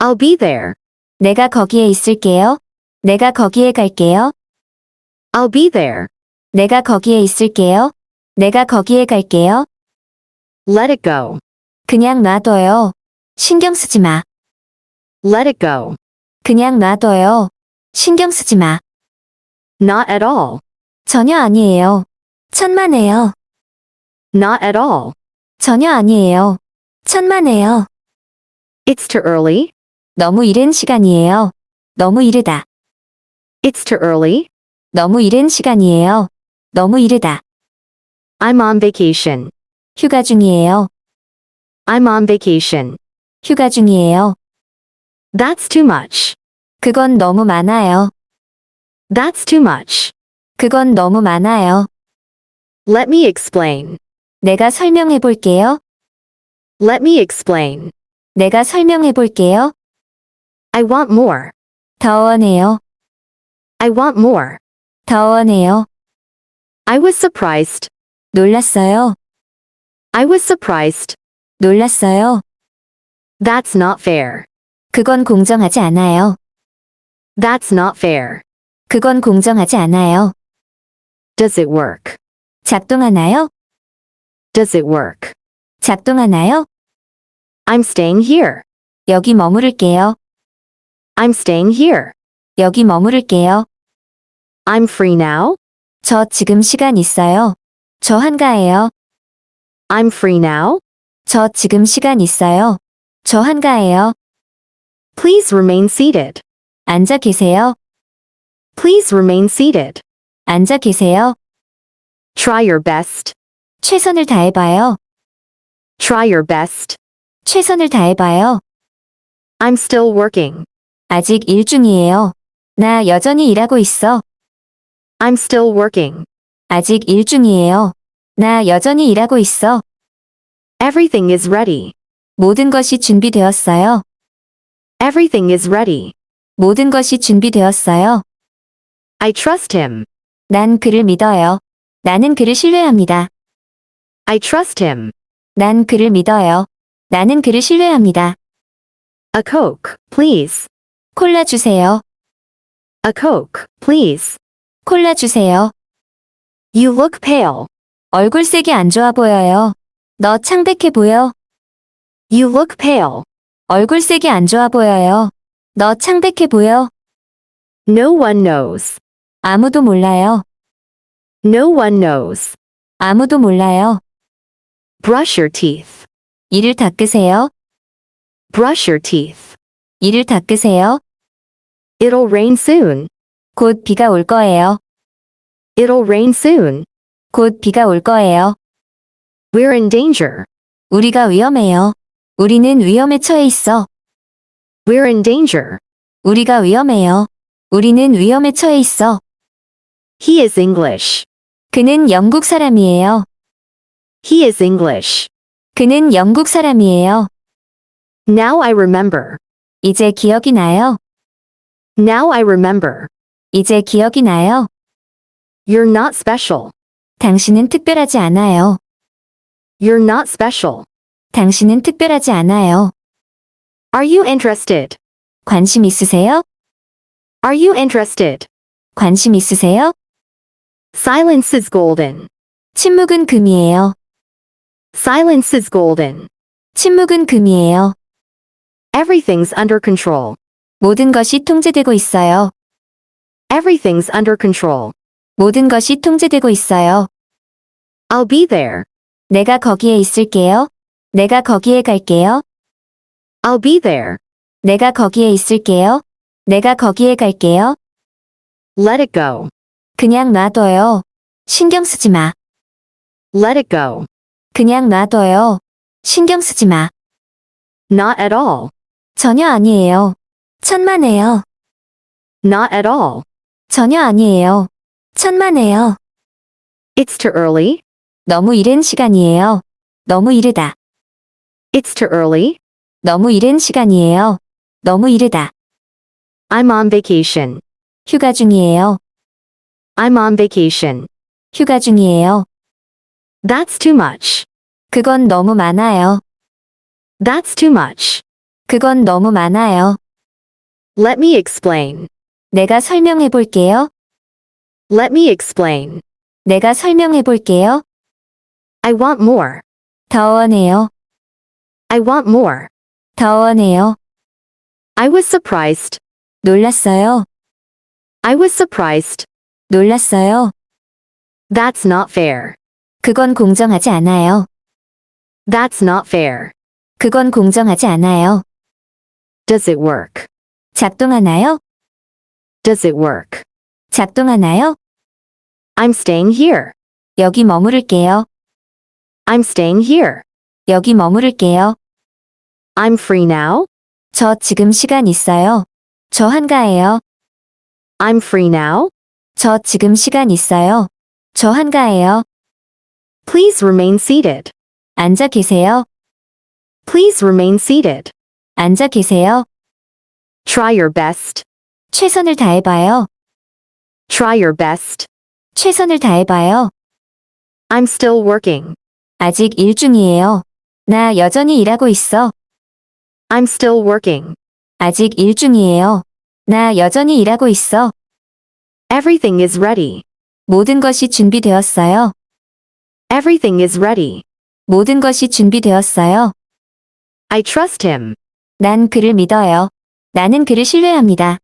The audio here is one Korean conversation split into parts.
I'll be there. 내가 거기에 있을게요. 내가 거기에 갈게요. I'll be there. 내가 거기에 있을게요. 내가 거기에 갈게요. Let it go. 그냥 놔둬요. 신경 쓰지 마. Let it go. 그냥 놔둬요. 신경 쓰지 마. Not at all. 전혀 아니에요. 천만에요. Not at all. 전혀 아니에요. 천만에요. It's too early. 너무 이른 시간이에요. 너무 이르다. It's too early. 너무 이른 시간이에요. 너무 이르다. I'm on vacation. 휴가 중이에요. I'm on vacation. 휴가 중이에요. That's too much. 그건 너무 많아요. That's too much. 그건 너무 많아요. Let me explain. 내가 설명해 볼게요. Let me explain. 내가 설명해 볼게요. I want more. 더 원해요. I want more. 더 원해요. I was surprised. 놀랐어요. I was surprised. 놀랐어요. That's not fair. 그건 공정하지 않아요. That's not fair. 그건 공정하지 않아요. Does it work? 작동하나요? Does it work? 작동하나요? I'm staying here. 여기 머무를게요. I'm staying here. 여기 머무를게요. I'm free now. 저 지금 시간 있어요. 저 한가해요. I'm free now. 저 지금 시간 있어요. 저 한가해요. Please remain seated. 앉아 계세요. Please remain seated. 앉아 계세요. Try your best. 최선을 다해봐요. Try your best. 최선을 다해봐요. I'm still working. 아직 일 중이에요. 나 여전히 일하고 있어. I'm still working. 아직 일 중이에요. 나 여전히 일하고 있어. Everything is ready. 모든 것이 준비되었어요. Everything is ready. 모든 것이 준비되었어요. I trust him. 난 그를 믿어요. 나는 그를 신뢰합니다. I trust him. 난 그를 믿어요. 나는 그를 신뢰합니다. A Coke, please. 콜라 주세요. A Coke, please. 콜라 주세요. You look pale. 얼굴색이 안 좋아 보여요. 너 창백해 보여. You look pale. 얼굴색이 안 좋아 보여요. 너 창백해 보여. No one knows. 아무도 몰라요. No one knows. 아무도 몰라요. Brush your teeth. 이를 닦으세요. Brush your teeth. 이를 닦으세요. It'll rain soon. 곧 비가 올 거예요. It'll rain soon. 곧 비가 올 거예요. We're in danger. 우리가 위험해요. 우리는 위험에 처해 있어. We're in danger. 우리가 위험해요. 우리는 위험에 처해 있어. He is English. 그는 영국 사람이에요. He is English. 그는 영국 사람이에요. Now I remember. 이제 기억이 나요. Now I remember. 이제 기억이 나요. You're not special. 당신은 특별하지 않아요. You're not special. 당신은 특별하지 않아요. Are you interested? 관심 있으세요? Are you interested? 관심 있으세요? Silence is golden. 침묵은 금이에요. Silence is golden. 침묵은 금이에요. Everything's under control. 모든 것이 통제되고 있어요. Everything's under control. 모든 것이 통제되고 있어요. I'll be there. 내가 거기에 있을게요. 내가 거기에 갈게요. I'll be there. 내가 거기에 있을게요. 내가 거기에 갈게요. Let it go. 그냥 놔둬요. 신경 쓰지 마. Let it go. 그냥 놔둬요. 신경 쓰지 마. Not at all. 전혀 아니에요. 천만에요. Not at all. 전혀 아니에요. 천만에요. It's too early. 너무 이른 시간이에요. 너무 이르다. It's too early. 너무 이른 시간이에요. 너무 이르다. I'm on vacation. 휴가 중이에요. I'm on vacation. 휴가 중이에요. That's too much. 그건 너무 많아요. That's too much. 그건 너무 많아요. Let me explain. 내가 설명해 볼게요. Let me explain. 내가 설명해 볼게요. I want more. 더 원해요. I want more. 더 원해요. I was surprised. 놀랐어요. I was surprised. 놀랐어요. That's not fair. 그건 공정하지 않아요. That's not fair. 그건 공정하지 않아요. Does it work? 작동하나요? Does it work? 작동하나요? I'm staying here. 여기 머무를게요. I'm staying here. 여기 머무를게요. I'm free now. 저 지금 시간 있어요. 저 한가해요. I'm free now. 저 지금 시간 있어요. 저 한가해요. Please remain seated. 앉아 계세요. Please remain seated. 앉아 계세요. Try your best. 최선을 다해봐요. Try your best. 최선을 다해봐요. I'm still working. 아직 일 중이에요. 나 여전히 일하고 있어. I'm still working. 아직 일 중이에요. 나 여전히 일하고 있어. Everything is ready. 모든 것이 준비되었어요. Everything is ready. 모든 것이 준비되었어요. I trust him. 난 그를 믿어요. 나는 그를 신뢰합니다.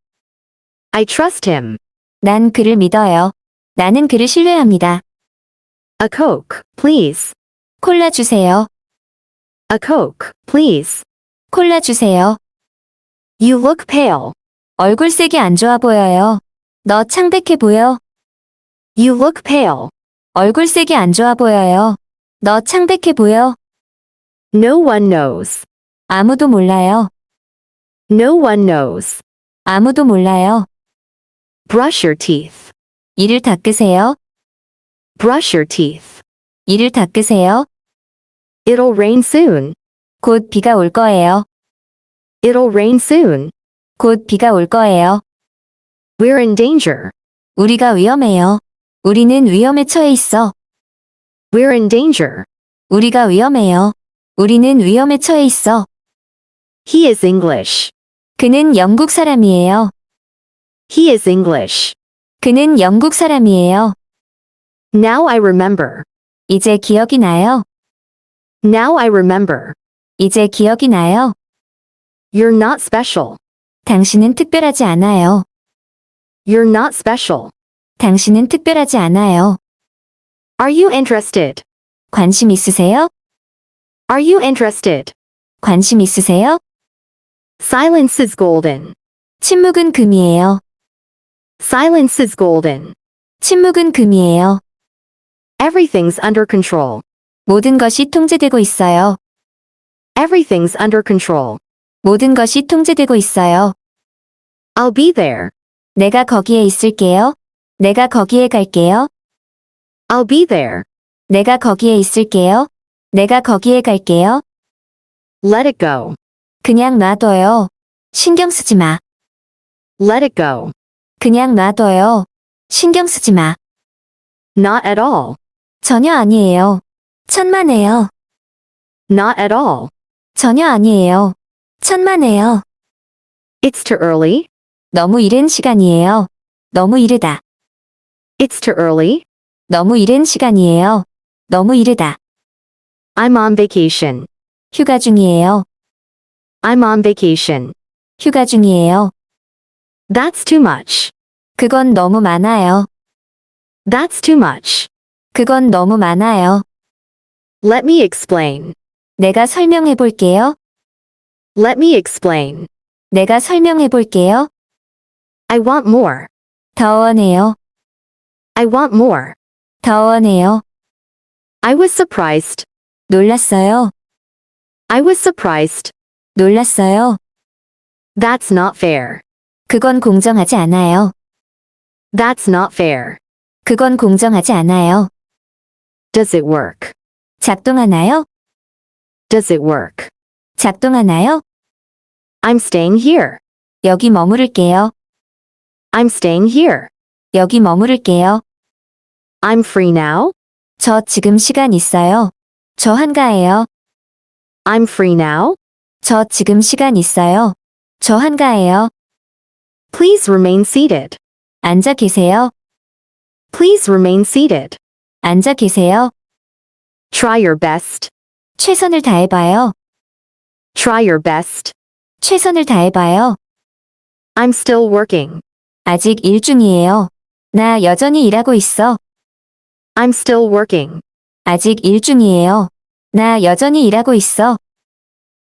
I trust him. 난 그를 믿어요. 나는 그를 신뢰합니다. A Coke, please. 콜라 주세요. A Coke, please. 콜라 주세요. You look pale. 얼굴색이 안 좋아 보여요. 너 창백해 보여. You look pale. 얼굴색이 안 좋아 보여요. 너 창백해 보여. No one knows. 아무도 몰라요. No one knows. 아무도 몰라요. Brush your teeth. 이를 닦으세요. Brush your teeth. 이를 닦으세요. It'll rain soon. 곧 비가 올 거예요. It'll rain soon. 곧 비가 올 거예요. We're in danger. 우리가 위험해요. 우리는 위험에 처해 있어. We're in danger. 우리가 위험해요. 우리는 위험에 처해 있어. He is English. 그는 영국 사람이에요. He is English. 그는 영국 사람이에요. Now I remember. 이제 기억이 나요. Now I remember. 이제 기억이 나요. You're not special. 당신은 특별하지 않아요. You're not special. 당신은 특별하지 않아요. Are you interested? 관심 있으세요? Are you interested? 관심 있으세요? Silence is golden. 침묵은 금이에요. Silence is golden. 침묵은 금이에요. Everything's under control. 모든 것이 통제되고 있어요. Everything's under control. 모든 것이 통제되고 있어요. I'll be there. 내가 거기에 있을게요. 내가 거기에 갈게요. I'll be there. 내가 거기에 있을게요. 내가 거기에 갈게요. Let it go. 그냥 놔둬요. 신경 쓰지 마. Let it go. 그냥 놔둬요. 신경 쓰지 마. Not at all. 전혀 아니에요. 천만에요. Not at all. 전혀 아니에요. 천만에요. It's too early. 너무 이른 시간이에요. 너무 이르다. It's too early. 너무 이른 시간이에요. 너무 이르다. I'm on vacation. 휴가 중이에요. I'm on vacation. 휴가 중이에요. That's too much. 그건 너무 많아요. That's too much. 그건 너무 많아요. Let me explain. 내가 설명해 볼게요. Let me explain. 내가 설명해 볼게요. I want more. 더 원해요. I want more. 더 원해요. I was surprised. 놀랐어요. I was surprised. 놀랐어요. That's not fair. 그건 공정하지 않아요. That's not fair. 그건 공정하지 않아요. Does it work? 작동하나요? Does it work? 작동하나요? I'm staying here. 여기 머무를게요. I'm staying here. 여기 머무를게요. I'm free now. 저 지금 시간 있어요. 저 한가해요. I'm free now. 저 지금 시간 있어요. 저 한가해요. Please remain seated. 앉아 계세요. Please remain seated. 앉아 계세요. Try your best. 최선을 다해봐요. Try your best. 최선을 다해봐요. I'm still working. 아직 일 중이에요. 나 여전히 일하고 있어. I'm still working. 아직 일 중이에요. 나 여전히 일하고 있어.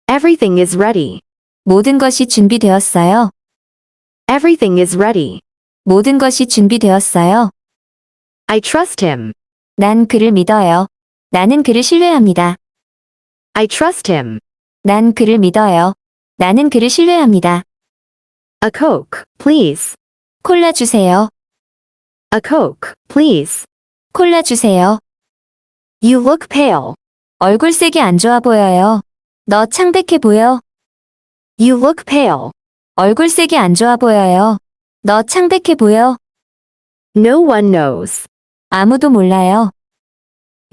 Everything is ready. 모든 것이 준비되었어요. Everything is ready. 모든 것이 준비되었어요. I trust him. 난 그를 믿어요. 나는 그를 신뢰합니다. I trust him. 난 그를 믿어요. 나는 그를 신뢰합니다. A Coke, please. 콜라 주세요. A Coke, please. 콜라 주세요. You look pale. 얼굴색이 안 좋아 보여요. 너 창백해 보여. You look pale. 얼굴색이 안 좋아 보여요. 너 창백해 보여. No one knows. 아무도 몰라요.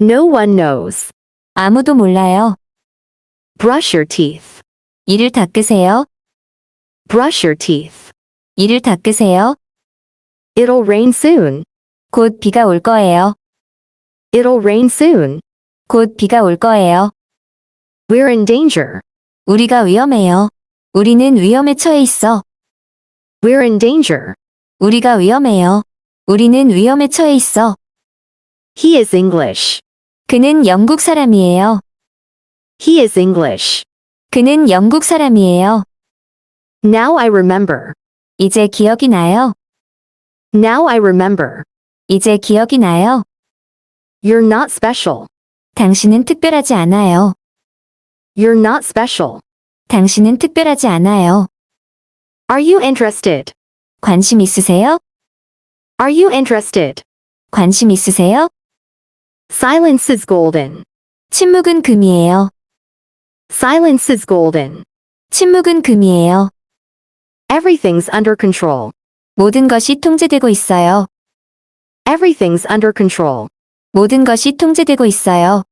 No one knows. 아무도 몰라요. Brush your teeth. 이를 닦으세요. Brush your teeth. 이를 닦으세요. It'll rain soon. 곧 비가 올 거예요. It'll rain soon. 곧 비가 올 거예요. We're in danger. 우리가 위험해요. 우리는 위험에 처해 있어. We're in danger. 우리가 위험해요. 우리는 위험에 처해 있어. He is English. 그는 영국 사람이에요. He is English. 그는 영국 사람이에요. Now I remember. 이제 기억이 나요. Now I remember. 이제 기억이 나요. You're not special. 당신은 특별하지 않아요. You're not special. 당신은 특별하지 않아요. Are you interested? 관심 있으세요? Are you interested? 관심 있으세요? Silence is golden. 침묵은 금이에요. Silence is golden. 침묵은 금이에요. Everything's under control. 모든 것이 통제되고 있어요. Everything's under control. 모든 것이 통제되고 있어요.